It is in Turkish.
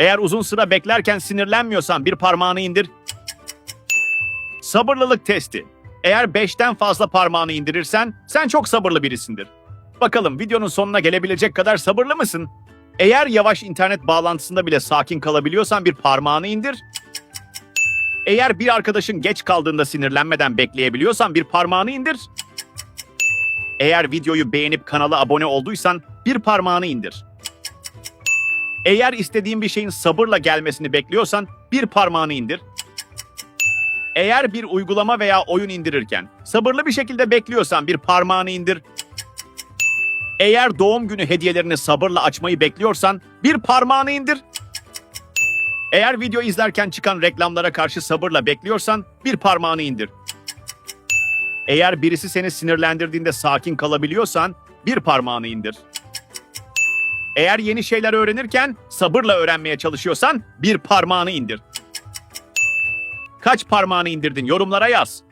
Eğer uzun sıra beklerken sinirlenmiyorsan bir parmağını indir. Sabırlılık testi. Eğer 5'ten fazla parmağını indirirsen sen çok sabırlı birisindir. Bakalım videonun sonuna gelebilecek kadar sabırlı mısın? Eğer yavaş internet bağlantısında bile sakin kalabiliyorsan bir parmağını indir. Eğer bir arkadaşın geç kaldığında sinirlenmeden bekleyebiliyorsan bir parmağını indir. Eğer videoyu beğenip kanala abone olduysan bir parmağını indir. Eğer istediğin bir şeyin sabırla gelmesini bekliyorsan bir parmağını indir. Eğer bir uygulama veya oyun indirirken sabırlı bir şekilde bekliyorsan bir parmağını indir. Eğer doğum günü hediyelerini sabırla açmayı bekliyorsan bir parmağını indir. Eğer video izlerken çıkan reklamlara karşı sabırla bekliyorsan bir parmağını indir. Eğer birisi seni sinirlendirdiğinde sakin kalabiliyorsan bir parmağını indir. Eğer yeni şeyler öğrenirken sabırla öğrenmeye çalışıyorsan bir parmağını indir. Kaç parmağını indirdin yorumlara yaz.